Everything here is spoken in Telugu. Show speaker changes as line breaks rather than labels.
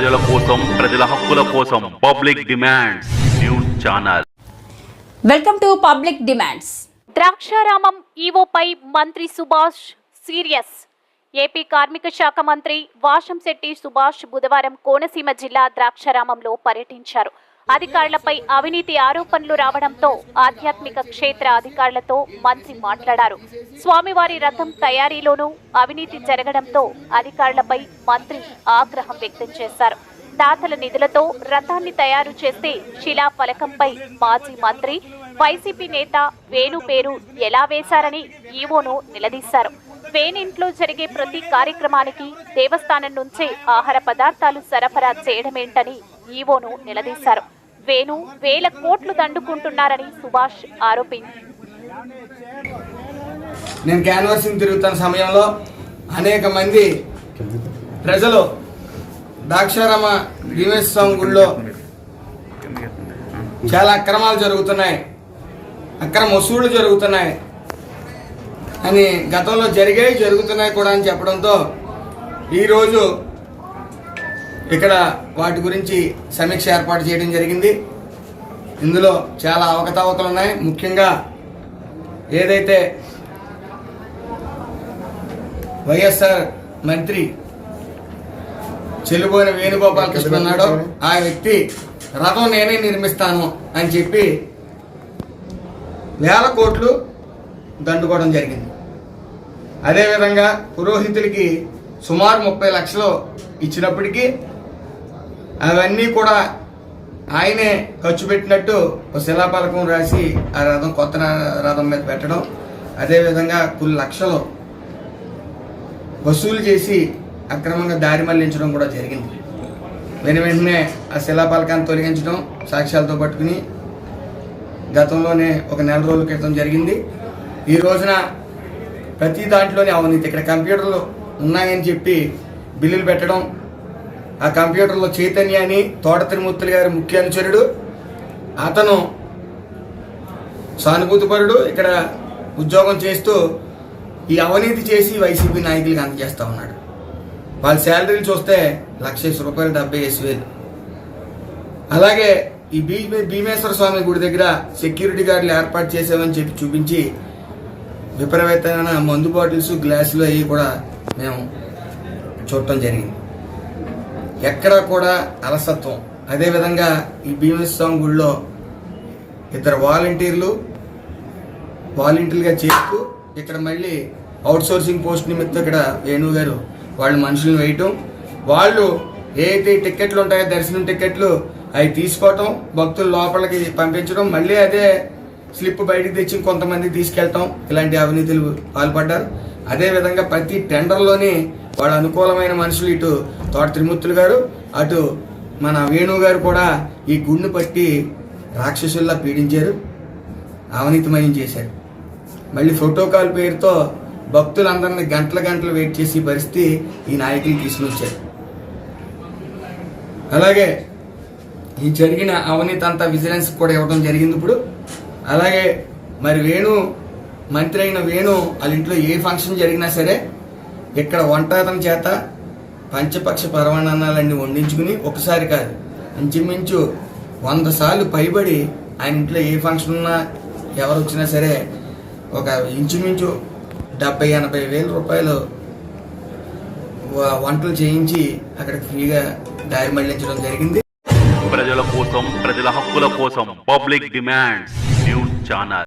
ప్రజల కోసం ప్రజల హక్కుల కోసం public demands news channel.
Welcome to public demands.
Draksharamam ఈవోపై మంత్రి సుభాష్ సీరియస్. ఏపీ కార్మిక శాఖ మంత్రి వాషంశెట్టి సుభాష్ బుధవారం కోనసీమ జిల్లా ద్రాక్షారామంలో పర్యటించారు. అధికారులపై అవినీతి ఆరోపణలు రావడంతో ఆధ్యాత్మిక క్షేత్ర అధికారులతో మంత్రి మాట్లాడారు. స్వామివారి రథం తయారీలోనూ అవినీతి జరగడంతో అధికారులపై మంత్రి ఆగ్రహం వ్యక్తం చేశారు. దాతల నిధులతో రథాన్ని తయారు చేస్తే శిలా ఫలకంపై మాజీ మంత్రి వైసీపీ నేత వేణు పేరు ఎలా వేశారని ఈవోను నిలదీశారు. వేనింట్లో జరిగే ప్రతి కార్యక్రమానికి దేవస్థానం నుంచే ఆహార పదార్థాలు సరఫరా చేయడమేంటని ఈవోను నిలదీశారు. వేణు వేల కోట్లు దండుకుంటున్నారని సుభాష్ ఆరోపించారు
నేను క్యాన్వాసింగ్ తిరుగుతున్న సమయంలో అనేక మంది ప్రజలు ద్రాక్షారామ భీమేశ్వరం గుడిలో చాలా అక్రమాలు జరుగుతున్నాయి. అక్రమ వసూళ్ళు జరుగుతున్నాయి. అని గతంలో జరిగాయి జరుగుతున్నాయి కూడా అని చెప్పడంతో ఈరోజు ఇక్కడ వాటి గురించి సమీక్ష ఏర్పాటు చేయడం జరిగింది. ఇందులో చాలా అవకతవకలు ఉన్నాయి. ముఖ్యంగా ఏదైతే వైఎస్ఆర్ మంత్రి చెల్లిపోయిన వేణుగోపాల్ కృష్ణ ఉన్నాడో ఆ వ్యక్తి రథం నేనే నిర్మిస్తాను అని చెప్పి వేల కోట్లు దండుకోవడం జరిగింది. అదేవిధంగా పురోహితులకి సుమారు ముప్పై లక్షలు ఇచ్చినప్పటికీ అవన్నీ కూడా ఆయనే ఖర్చు పెట్టినట్టు ఒక శిలాపలకం రాసి ఆ రథం కొత్త రథం మీద పెట్టడం. అదేవిధంగా కొన్ని లక్షలు వసూలు చేసి అక్రమంగా దారి మళ్ళించడం కూడా జరిగింది. వెను వెంటనే ఆ శిలాపలకాన్ని తొలగించడం సాక్ష్యాలతో పట్టుకుని గతంలోనే ఒక నెల రోజుల క్రితం జరిగింది. ఈ రోజున ప్రతి దాంట్లోనే అవినీతి. ఇక్కడ కంప్యూటర్లు ఉన్నాయని చెప్పి బిల్లులు పెట్టడం ఆ కంప్యూటర్లో చైతన్య అని తోట తిరుమూర్తులు గారి ముఖ్య అనుచరుడు. అతను సానుభూతిపరుడు. ఇక్కడ ఉద్యోగం చేస్తూ ఈ అవినీతి చేసి వైసీపీ నాయకులకు అందజేస్తూ ఉన్నాడు. వాళ్ళ శాలరీలు చూస్తే లక్ష రూపాయలు డెబ్బై వేసి వేలు. అలాగే ఈ భీమే భీమేశ్వర స్వామి గుడి దగ్గర సెక్యూరిటీ గార్డులు ఏర్పాటు చేసామని చెప్పి చూపించి విపరీతమైన మందు బాటిల్స్ గ్లాసులు అవి కూడా మేము చూడటం జరిగింది. ఎక్కడ కూడా అలసత్వం. అదేవిధంగా ఈ భీమస్వామి స్వామి గుడిలో ఇద్దరు వాలంటీర్లు వాలంటీర్గా చేస్తూ ఇక్కడ మళ్ళీ అవుట్సోర్సింగ్ పోస్ట్ నిమిత్తం ఇక్కడ వేణు గారు వాళ్ళు మనుషులను వేయటం. వాళ్ళు ఏదైతే టికెట్లు ఉంటాయో దర్శనం టికెట్లు అవి తీసుకోవటం భక్తులు లోపలికి పంపించడం మళ్ళీ అదే స్లిప్ బయటకు తెచ్చి కొంతమంది తీసుకెళ్ళటం ఇలాంటి అవినీతులు పాల్పడ్డారు. అదేవిధంగా ప్రతి టెండర్లోని వాళ్ళ అనుకూలమైన మనుషులు ఇటు తోట త్రిమూర్తులు గారు అటు మన వేణు గారు కూడా ఈ గుండు పట్టి రాక్షసుల్లా పీడించారు అవనీతమయం చేశారు. మళ్ళీ ప్రోటోకాల్ పేరుతో భక్తులందరినీ గంటల గంటలు వెయిట్ చేసి పరిస్థితి ఈ నాయకులు తీసుకొచ్చారు. అలాగే ఈ జరిగిన అవినీతి అంతా విజిలెన్స్ కూడా ఇవ్వడం జరిగింది ఇప్పుడు. అలాగే మరి వేణు మంత్రి అయిన వేణు వాళ్ళ ఇంట్లో ఏ ఫంక్షన్ జరిగినా సరే ఇక్కడ వంటతనం చేత పంచపక్ష పరమాణాలన్నీ వండించుకుని ఒకసారి కాదు ఇంచుమించు వంద సార్లు పైబడి ఆయన ఇంట్లో ఏ ఫంక్షన్ ఉన్నా ఎవరు వచ్చినా సరే ఒక ఇంచుమించు డెబ్బై ఎనభై వేల రూపాయలు వంటలు చేయించి అక్కడ ఫ్రీగా దారి మళ్ళించడం జరిగింది.
ప్రజల కోసం ప్రజల హక్కుల కోసం పబ్లిక్ డిమాండ్స్ న్యూస్ ఛానల్